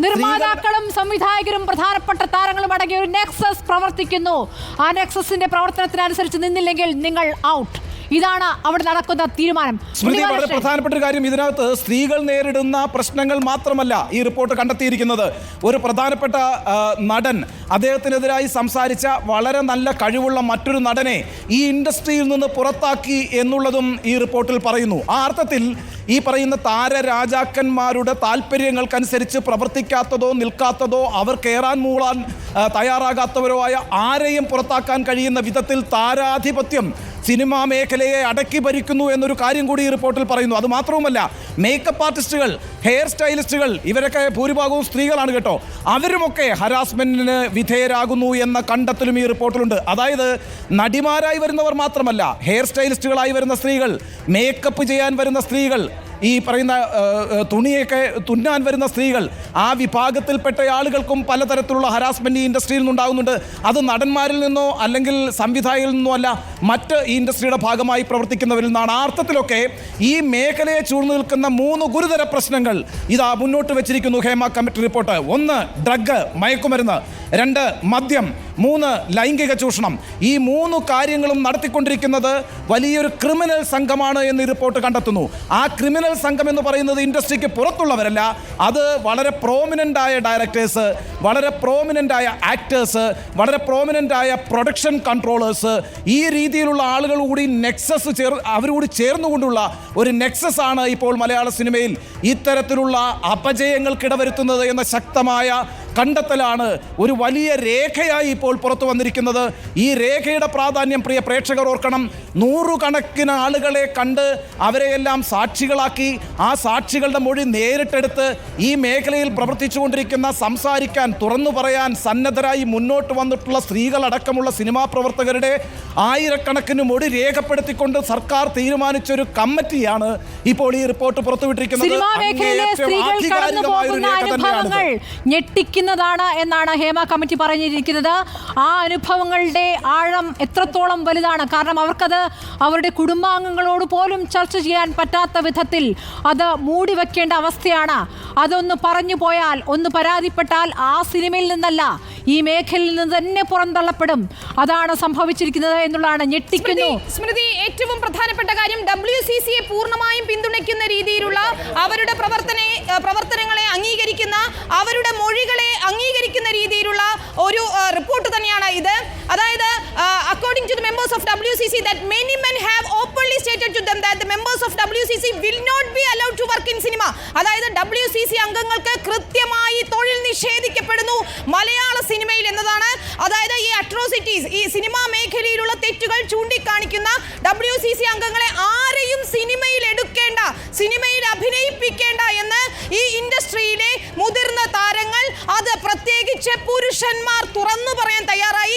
നിർമ്മാതാക്കളും സംവിധായകരും പ്രധാനപ്പെട്ട താരങ്ങളും അടങ്ങിയ ഒരു നെക്സസ് പ്രവർത്തിക്കുന്നു. ആ നെക്സസിന്റെ പ്രവർത്തനത്തിനനുസരിച്ച് നിന്നില്ലെങ്കിൽ നിങ്ങൾ ഔട്ട് ഇതാണ് അവിടെ നടക്കുന്ന തീരുമാനം. സ്മൃതി വളരെ പ്രധാനപ്പെട്ട ഒരു കാര്യം. ഇതിനകത്ത് സ്ത്രീകൾ നേരിടുന്ന പ്രശ്നങ്ങൾ മാത്രമല്ല ഈ റിപ്പോർട്ട് കണ്ടെത്തിയിരിക്കുന്നത്. ഒരു പ്രധാനപ്പെട്ട നടൻ അദ്ദേഹത്തിനെതിരായി സംസാരിച്ച വളരെ നല്ല കഴിവുള്ള മറ്റൊരു നടനെ ഈ ഇൻഡസ്ട്രിയിൽ നിന്ന് പുറത്താക്കി എന്നുള്ളതും ഈ റിപ്പോർട്ടിൽ പറയുന്നു. ആ അർത്ഥത്തിൽ ഈ പറയുന്ന താര രാജാക്കന്മാരുടെ താല്പര്യങ്ങൾക്കനുസരിച്ച് പ്രവർത്തിക്കാത്തതോ നിൽക്കാത്തതോ അവർ കയറാൻ മൂളാൻ തയ്യാറാകാത്തവരോ ആയ ആരെയും പുറത്താക്കാൻ കഴിയുന്ന വിധത്തിൽ താരാധിപത്യം സിനിമാ മേഖലയെ അടക്കി ഭരിക്കുന്നു എന്നൊരു കാര്യം കൂടി ഈ റിപ്പോർട്ടിൽ പറയുന്നു. അത് മാത്രവുമല്ല മേക്കപ്പ് ആർട്ടിസ്റ്റുകൾ ഹെയർ സ്റ്റൈലിസ്റ്റുകൾ ഇവരൊക്കെ ഭൂരിഭാഗവും സ്ത്രീകളാണ് കേട്ടോ. അവരുമൊക്കെ ഹരാസ്മെന്റിന് വിധേയരാകുന്നു എന്ന കണ്ടെത്തലും ഈ റിപ്പോർട്ടിലുണ്ട്. അതായത് നടിമാരായി വരുന്നവർ മാത്രമല്ല ഹെയർ സ്റ്റൈലിസ്റ്റുകളായി വരുന്ന സ്ത്രീകൾ മേക്കപ്പ് ചെയ്യാൻ വരുന്ന സ്ത്രീകൾ ഈ പറയുന്ന തുണിയൊക്കെ തുന്നാൻ വരുന്ന സ്ത്രീകൾ ആ വിഭാഗത്തിൽപ്പെട്ട ആളുകൾക്കും പലതരത്തിലുള്ള ഹരാസ്മെന്റ് ഈ ഇൻഡസ്ട്രിയിൽ നിന്നുണ്ടാകുന്നുണ്ട്. അത് നടന്മാരിൽ നിന്നോ അല്ലെങ്കിൽ സംവിധായകരിൽ നിന്നോ അല്ല മറ്റ് ഈ ഇൻഡസ്ട്രിയുടെ ഭാഗമായി പ്രവർത്തിക്കുന്നവരിൽ നിന്നാണ്. ആ അർത്ഥത്തിലൊക്കെ ഈ മേഖലയെ ചൂഴ്ന്നു നിൽക്കുന്ന മൂന്ന് ഗുരുതര പ്രശ്നങ്ങൾ ഇതാ മുന്നോട്ട് വെച്ചിരിക്കുന്നു ഹേമ കമ്മിറ്റി റിപ്പോർട്ട് ഒന്ന് ഡ്രഗ് മയക്കുമരുന്ന്. രണ്ട് മദ്യം. മൂന്ന് ലൈംഗിക ചൂഷണം. ഈ മൂന്ന് കാര്യങ്ങളും നടത്തിക്കൊണ്ടിരിക്കുന്നത് വലിയൊരു ക്രിമിനൽ സംഘമാണ് എന്ന് റിപ്പോർട്ട് കണ്ടെത്തുന്നു. ആ ക്രിമിനൽ സംഘം എന്ന് പറയുന്നത് ഇൻഡസ്ട്രിക്ക് പുറത്തുള്ളവരല്ല. അത് വളരെ പ്രോമിനന്റ് ആയ ഡയറക്ടേഴ്സ് വളരെ പ്രോമിനന്റ് ആയ ആക്ടേഴ്സ് വളരെ പ്രോമിനന്റ് ആയ പ്രൊഡക്ഷൻ കൺട്രോളേഴ്സ് ഈ രീതിയിലുള്ള ആളുകൾ കൂടി നെക്സസ് ചേർ അവരുകൂടി ചേർന്നുകൊണ്ടുള്ള ഒരു നെക്സസ് ആണ് ഇപ്പോൾ മലയാള സിനിമയിൽ ഇത്തരത്തിലുള്ള അപജയങ്ങൾക്കിടവരുത്തുന്നത് എന്ന ശക്തമായ കണ്ടെത്തലാണ് ഒരു വലിയ രേഖയായി ഇപ്പോൾ പുറത്തു വന്നിരിക്കുന്നത്. ഈ രേഖയുടെ പ്രാധാന്യം പ്രിയ പ്രേക്ഷകർ ഓർക്കണം. നൂറുകണക്കിന് ആളുകളെ കണ്ട് അവരെയെല്ലാം സാക്ഷികളാക്കി ആ സാക്ഷികളുടെ മൊഴി നേരിട്ടെടുത്ത് ഈ മേഖലയിൽ പ്രവർത്തിച്ചുകൊണ്ടിരിക്കുന്ന സംസാരിക്കാൻ തുറന്നു പറയാൻ സന്നദ്ധരായി മുന്നോട്ട് വന്നിട്ടുള്ള സ്ത്രീകളടക്കമുള്ള സിനിമാ പ്രവർത്തകരുടെ ആയിരക്കണക്കിന് മൊഴി രേഖപ്പെടുത്തിക്കൊണ്ട് സർക്കാർ തീരുമാനിച്ചൊരു കമ്മിറ്റിയാണ് ഇപ്പോൾ ഈ റിപ്പോർട്ട് പുറത്തുവിട്ടിരിക്കുന്നത്. ഞെട്ടിക്കുന്നതാണ് എന്നാണ് ഹേമ കമ്മിറ്റി പറഞ്ഞിരിക്കുന്നത്. ആ അനുഭവങ്ങളുടെ ആഴം എത്രത്തോളം വലുതാണ്? കാരണം അവർക്കത് അവരുടെ കുടുംബാംഗങ്ങളോട് പോലും ചർച്ച ചെയ്യാൻ പറ്റാത്ത വിധത്തിൽ അത് മൂടി വെക്കേണ്ട അവസ്ഥയാണ്. അതൊന്ന് പറഞ്ഞു പോയാൽ ഒന്ന് പരാതിപ്പെട്ടാൽ ആ സിനിമയിൽ നിന്നല്ല ഈ മേഖലയിൽ നിന്ന് തന്നെ പുറന്തള്ളപ്പെടും. അതാണ് സംഭവിച്ചിരിക്കുന്നത് എന്നുള്ളതാണ് ഞെട്ടിക്കുന്നു. സ്മൃതി ഏറ്റവും പ്രധാനപ്പെട്ട കാര്യം ഡബ്ല്യു സി സിയെ പൂർണമായും പിന്തുണയ്ക്കുന്ന രീതിയിലുള്ള അവരുടെ പ്രവർത്തന പ്രവർത്തനങ്ങളെ അംഗീകരിക്കുന്ന അവരുടെ മൊഴികളെ അംഗീകരിക്കുന്ന രീതിയിലുള്ള ഒരു റിപ്പോർട്ട് തന്നെയാണ് ഇത്. അതായത് according according to the members of WCC, that many men have openly stated to them that the members of WCC will not be allowed to work in cinema അതായത് ഡബ്ല്യു സി സി അംഗങ്ങൾക്ക് കൃത്യമായി തൊഴിൽ നിഷേധിക്കപ്പെടുന്നു മലയാള സിനിമയിൽ എന്നതാണ്. അതായത് ഈ atrocities ഈ cinema മേഖലയിലുള്ള തെറ്റുകൾ ചൂണ്ടിക്കാണിക്കുന്ന ഡബ്ല്യു സി സി അംഗങ്ങളെ ആരെയും സിനിമയിൽ എടുക്കേണ്ട സിനിമയിൽ അഭിനയിപ്പിക്കേണ്ട എന്ന് ഈ ഇൻഡസ്ട്രിയിലെ മുതിർന്ന താരങ്ങൾ അത് പ്രത്യേകിച്ച് പുരുഷന്മാർ തുറന്നു പറയാൻ തയ്യാറായി.